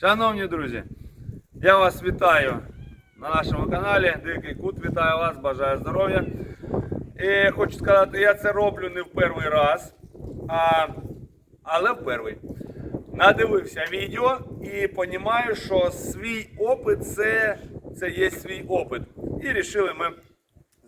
Шановні друзі, я вас вітаю на нашому каналі. Дикий Кут, вітаю вас, бажаю здоров'я. І хочу сказати, я це роблю не в перший раз, а, але в перший. Надивився відео і розумію, що свій опит це, це є свій опит. І вирішили ми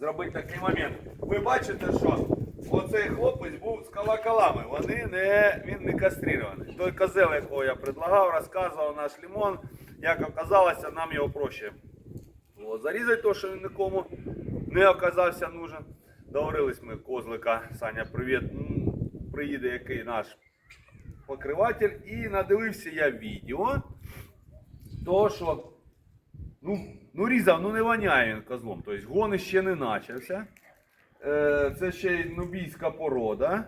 зробити такий момент. Ви бачите, що оцей хлопець був з колоколами. Вони не, він не кастрирований. Той козел, якого я предлагав, розказував наш лимон, як оказалося, нам його проще. було зарізати то, що він нікому не оказався нужен. Договорились ми козлика. Саня, привіт. Приїде який наш покриватель. І надивився я відео. То, що Ну, ну різав, ну не воняє він козлом. Тобто гон ще не почався. Е, це ще й нубійська порода.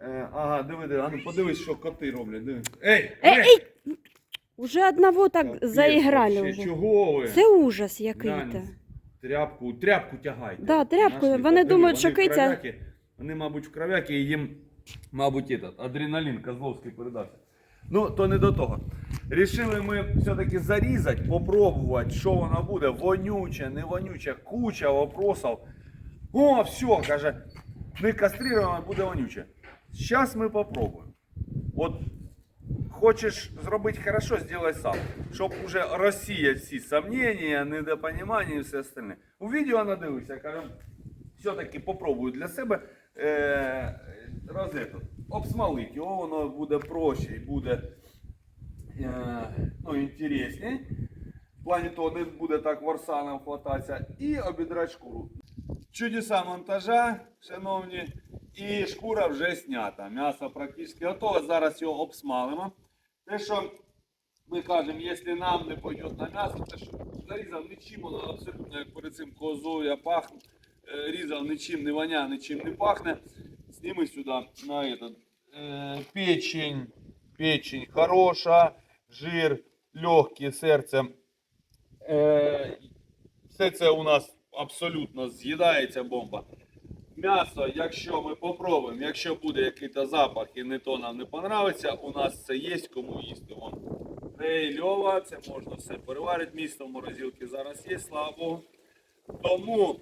Е, ага, диви, диви, а ну подивись, що коти роблять. Диви. Ей! Ей, ей! Уже одного так Капець, заіграли вообще, вже. Чого ви? Це ужас який-то. Глянь, Тряпку, тряпку тягайте. Да, тряпку. Нашли, Вони думають, що вони в киця- кровяки. Вони, мабуть, в кровяки і їм, мабуть, этот, адреналін Козловський передався. Ну, то не до того. Рішили ми все-таки зарізати, попробувати, що воно буде. Вонюче, не вонюче, куча вопросов. О, все, каже, не кастрировано, буде вонюче. Зараз ми попробуємо. От хочеш зробити хорошо, зробай сам. Щоб уже розсіяти всі сомнення, недопонімання і все остальне. У відео надивився, кажемо, все-таки попробую для себе е, розету. Обсмалити його, воно буде проще і буде е, ну, інтересніше. В плані того не буде так варсаном хвататися. І обідрати шкуру. Чудеса монтажа, шановні, і шкура вже знята. М'ясо практично готове. Зараз його обсмалимо. Те, що ми кажемо, якщо нам не пойде на м'ясо, те, що зарізав нічим, воно абсолютно як перед цим козою я пахну, е, різав нічим не воня, нічим не пахне. Сніми сюди на этот, е, печень, печень хороша, жир, легкий, серце. Е, все це у нас абсолютно з'їдається бомба. М'ясо, якщо ми попробуємо, якщо буде якийсь запах і не то нам не понравиться, у нас це є кому їсти. Вон. Льова, це можна все переварити. Місто в морозилці зараз є, слава Богу. Тому,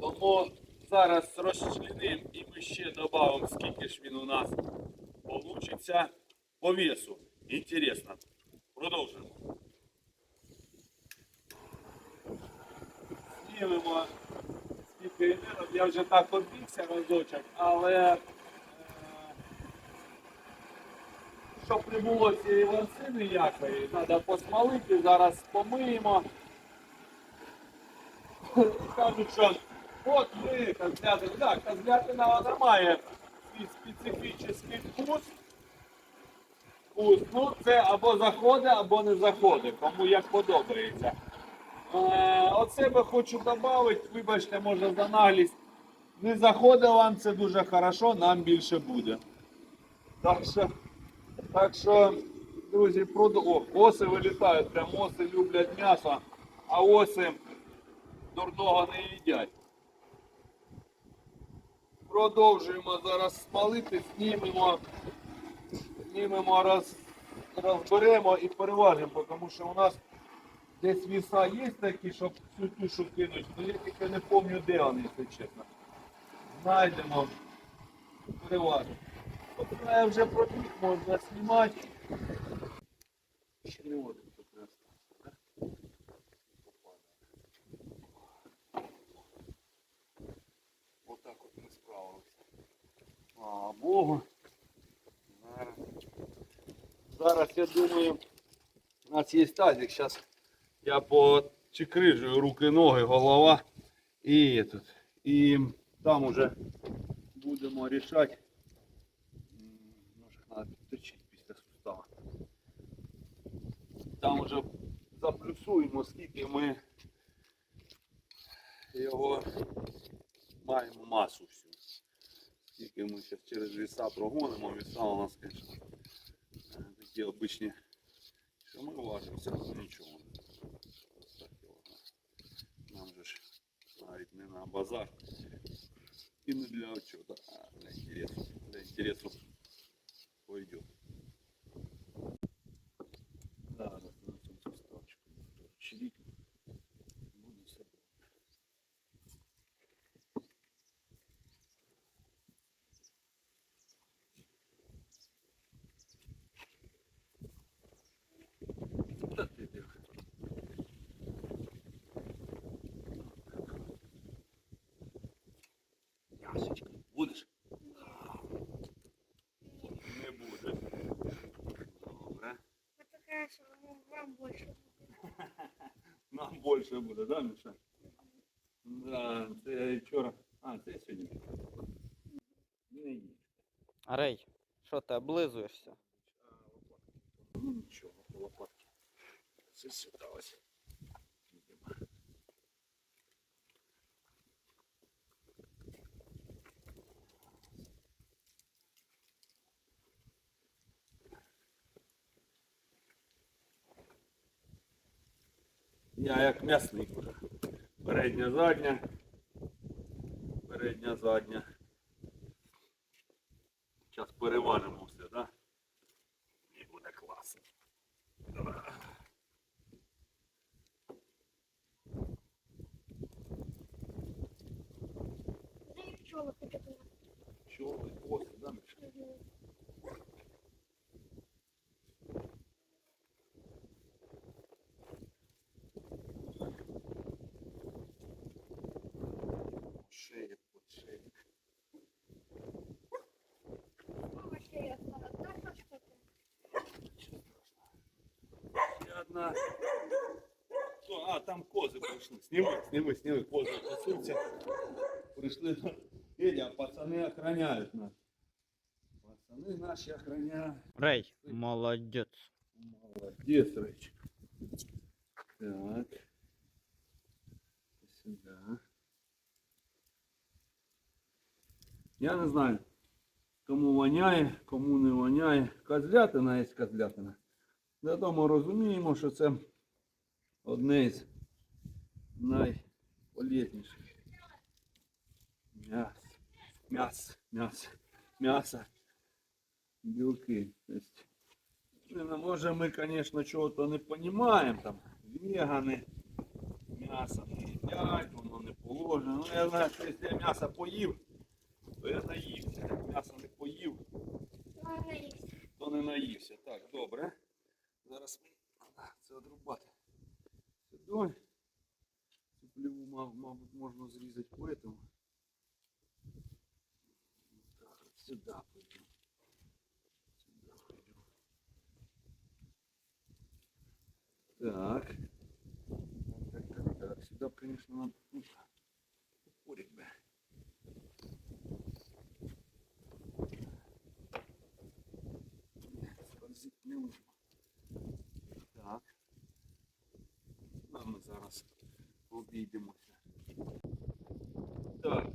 тому зараз розчленимо і ми ще додамо, скільки ж він у нас получиться по весу. Інтересно. Продовжуємо. Знімемо скільки йде. Я вже так обвівся разочок, але е, щоб не було цієї ванси ніякої, треба посмалити, зараз помиємо. Кажуть, що от ми, козлятина, так, козлятина вона має свій специфічний вкус. Вкус. Ну, це або заходить, або не заходить, кому як подобається. Е, От себе хочу додати, вибачте, може за наглість. Не заходить вам це дуже хорошо, нам більше буде. Так що, так що друзі, проду... О, оси вилітають, прям оси люблять м'ясо, а оси дурного не їдять. Продовжуємо зараз смалити, знімемо, знімемо, роз, розберемо і переважимо, тому що у нас Десь віса є такі, щоб всю тушу кинуть, але я тільки не пам'ятаю, де вони, якщо чесно. Знайдемо, переважимо. От я вже пробіг, можна знімати. Ще не один тут не? Отак от ми справилися. Слава Богу. Зараз я думаю, у нас є тазик, зараз я по чекрижую руки, ноги, голова і тут. І там уже будемо рішати. Може треба підточити після сустава. Там уже заплюсуємо, скільки ми його маємо масу всю. Скільки ми зараз через віса прогонимо, віса у нас, звісно, такі обичні, що ми важимося, нічого. Так його. Нам же ж навіть не на базар. І не для отчета, а для интересу. нам больше. Нам більше буде, да, Міша? Да, це я вчора. А, це я сьогодні. Не їсть. Рей, що ти облизуєшся? Ну нічого, по лопатки. Це сюди ось. Я як м'ясник уже. Передня, задня. Передня, задня. Зараз переважимо прийшли. Сніми, сніми, сніми, кози пасуться. Прийшли. Федя, пацани охраняють нас. Пацани наші охраняють. Рей, молодець. Молодец, Речик. Так. Сюда. Я не знаю, кому воняє, кому не воняє. Козлятина є козлятина. Зато ми розуміємо, що це одне із найполезніших. М'ясо. М'ясо. М'ясо. М'ясо. Білки. Тобто Ну, Може ми, конечно, чого-то не розуміємо, там, вегани, м'ясо не їдять, воно не положено. Ну, я знаю, що якщо я м'ясо поїв, то я наївся. М'ясо не поїв, то не наївся. Так, добре. Зараз це одрубати. Сюди. Пліву, мабуть, можна зрізати по этому. Так, от сюди пойдемо. Сюди пойдемо. Так. Так, так, так. Сюда, конечно, ну, топорик бы. Скользить. Так. А ми зараз обійдемося. Так.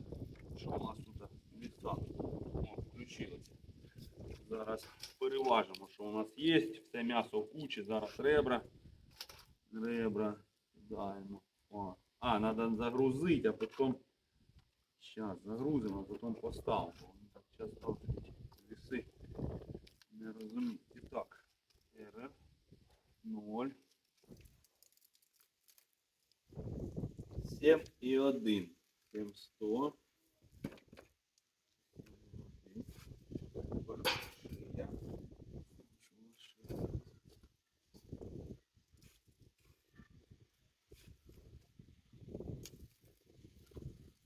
Що у нас тут відсад? О, включилося. Зараз переважимо, що у нас є. Все м'ясо в кучі, зараз ребра. Ребра кидаємо. О. А, треба загрузити, а потім. Зараз загрузимо, а потім поставимо. Вони так часто віси. Не розумію. І так. РР 0. 7 і 1. 7 100.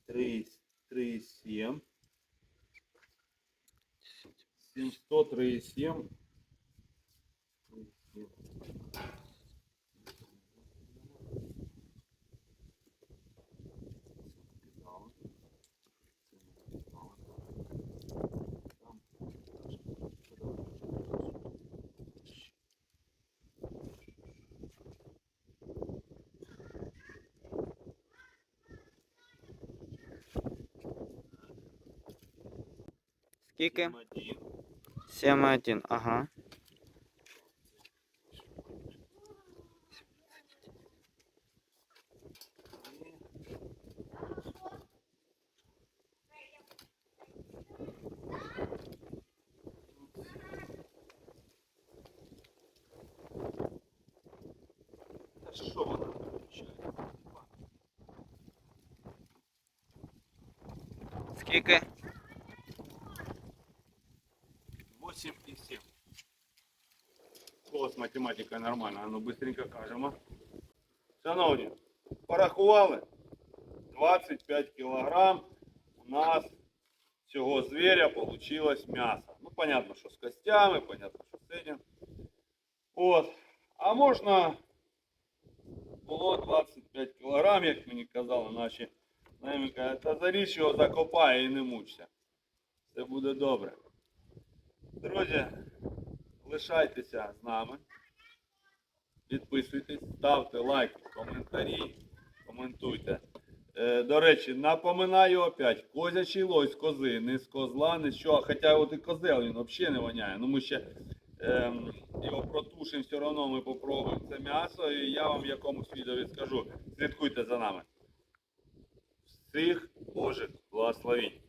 Три, три, семь. Семьсто, три, семь. Три, семь. Скільки? Семь, один. 7-1, ага. Та що вона виключає? Скільки? 8 и 7. О, з математикою а ну быстренько кажемо. Шановні, порахували. 25 кілограм у нас цього звіря получилось м'ясо. Ну, понятно, що з костями, понятно, що з этим. От. А можна було 25 кілограм, як мені казали наші та заріж його закопай і не мучся. Все буде добре. Друзі, лишайтеся з нами. Підписуйтесь, ставте лайки, коментарі, коментуйте. Е, до речі, напоминаю опять, козячий лось з кози, не з козла, не з чого. Хоча от і козел він взагалі не воняє. Ну ми ще ем, його протушимо, все одно ми попробуємо це м'ясо, і я вам в якомусь відео скажу. Слідкуйте за нами. Всіх Божих благословінь.